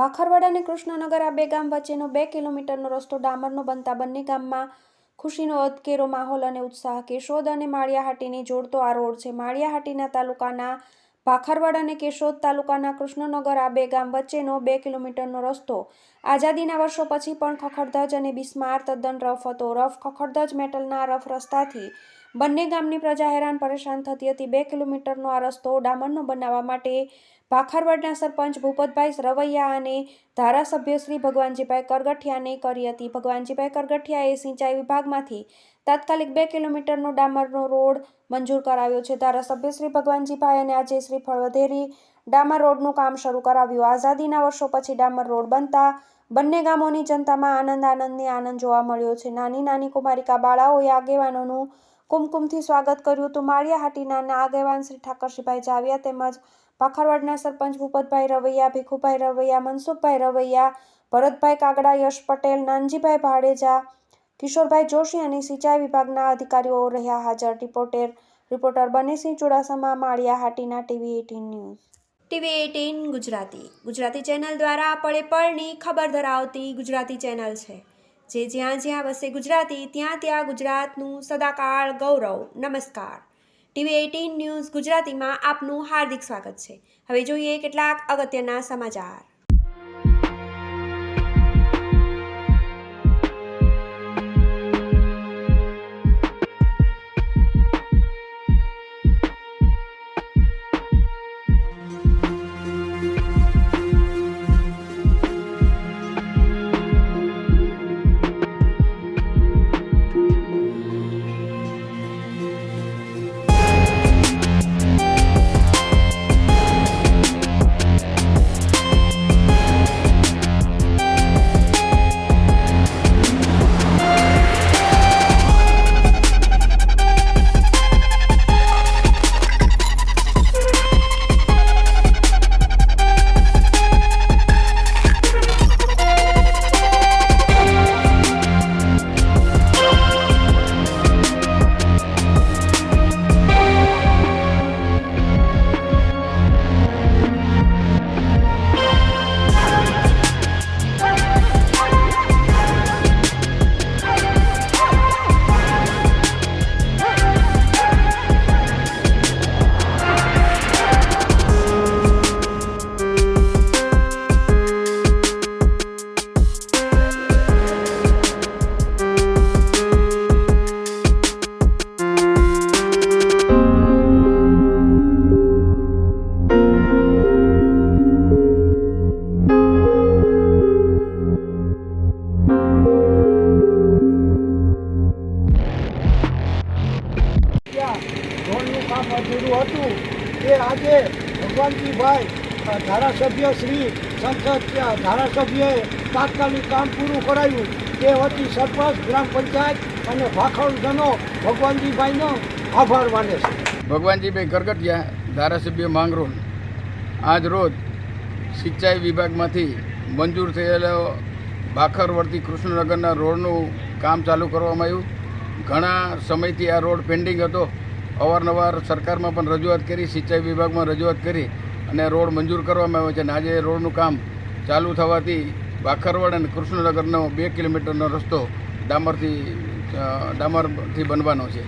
ભાખરવાડ અને કૃષ્ણનગર આ બે ગામ વચ્ચેનો બે કિલોમીટરનો રસ્તો ડામરનો બનતા બંને ગામમાં ખુશીનો અધકેરો માહોલ અને ઉત્સાહ. કેશોદ અને માળિયાહાટીને જોડતો આ રોડ છે. માળિયાહાટીના તાલુકાના ભાખરવાડ અને કેશોદ તાલુકાના કૃષ્ણનગર આ બે ગામ વચ્ચેનો બે કિલોમીટરનો રસ્તો. આઝાદીના વર્ષો પછી પણ ખખડધજ અને બિસ્માર તદ્દન રફ હતો. રફ ખખડધજ મેટલના રફ રસ્તાથી બંને ગામની પ્રજા હેરાન પરેશાન થતી હતી. બે કિલોમીટરનો આ રસ્તો ડામરનો બનાવવા માટે ભાખરવડના સરપંચ ભૂપતભાઈ રવૈયા અને ધારાસભ્ય શ્રી ભગવાનજીભાઈ કરગઠિયાને કરી હતી. ભગવાનજીભાઈ કરગઠિયાએ સિંચાઈ વિભાગમાંથી તાત્કાલિક બે કિલોમીટરનો ડામરનો રોડ મંજૂર કરાવ્યો છે. ધારાસભ્ય શ્રી ભગવાનજીભાઈ અને આજે શ્રી ફળવધેરી ડામર રોડનું કામ શરૂ કરાવ્યું. આઝાદીના વર્ષો પછી ડામર રોડ બનતા બંને ગામોની જનતામાં આનંદ, આનંદની આનંદ જોવા મળ્યો છે. નાની નાની કુમારિકા બાળાઓએ આગેવાનોનું કુમકુમથી સ્વાગત કર્યું હતું માળિયાહાટીના આગેવાન શ્રી ઠાકરસિંહભાઈ જાવિયા તેમજ પાખરવાડના સરપંચ ભૂપતભાઈ રવૈયા, ભીખુભાઈ રવૈયા, મનસુખભાઈ રવૈયા, ભરતભાઈ કાગડા, યશ પટેલ, નાનજીભાઈ ભાડેજા, કિશોરભાઈ જોશી અને સિંચાઈ વિભાગના અધિકારીઓ રહ્યા હાજર. Reporter reporter Banesinh Chudasama Maliyahatina TV eighteen news. TV eighteen Gujarati. Gujarati channel દ્વારા પળે પળની ખબર ધરાવતી ગુજરાતી ચેનલ છે. જે જ્યાં જ્યાં વસે ગુજરાતી, ત્યાં ત્યાં ગુજરાતનું સદાકાળ ગૌરવ. નમસ્કાર. ટીવી એટીન ન્યૂઝ ગુજરાતીમાં આપનું હાર્દિક સ્વાગત છે. હવે જોઈએ કેટલાક અગત્યના સમાચાર. અધૂરું હતું. એ આજે ભગવાનજીભાઈ ધારાસભ્ય શ્રી સંસદ ધારાસભ્યએ તાત્કાલિક કામ પૂરું કરાયું. તે વતી સરપંચ, ગ્રામ પંચાયત અને ભાખરજનો ભગવાનજીભાઈનો આભાર માને છે. ભગવાનજીભાઈ કરકટિયા ધારાસભ્ય માંગરોલ આજ રોજ સિંચાઈ વિભાગમાંથી મંજૂર થયેલો ભાખરવર્તી કૃષ્ણનગરના રોડનું કામ ચાલુ કરવામાં આવ્યું. ઘણા સમયથી આ રોડ પેન્ડિંગ હતો. અવારનવાર સરકારમાં પણ રજૂઆત કરી, સિંચાઈ વિભાગમાં રજૂઆત કરી અને રોડ મંજૂર કરવામાં આવ્યો છે અને આજે રોડનું કામ ચાલુ થવાથી ભાખરવડ અને કૃષ્ણનગરનો બે કિલોમીટરનો રસ્તો ડામરથી ડામરથી બનવાનો છે.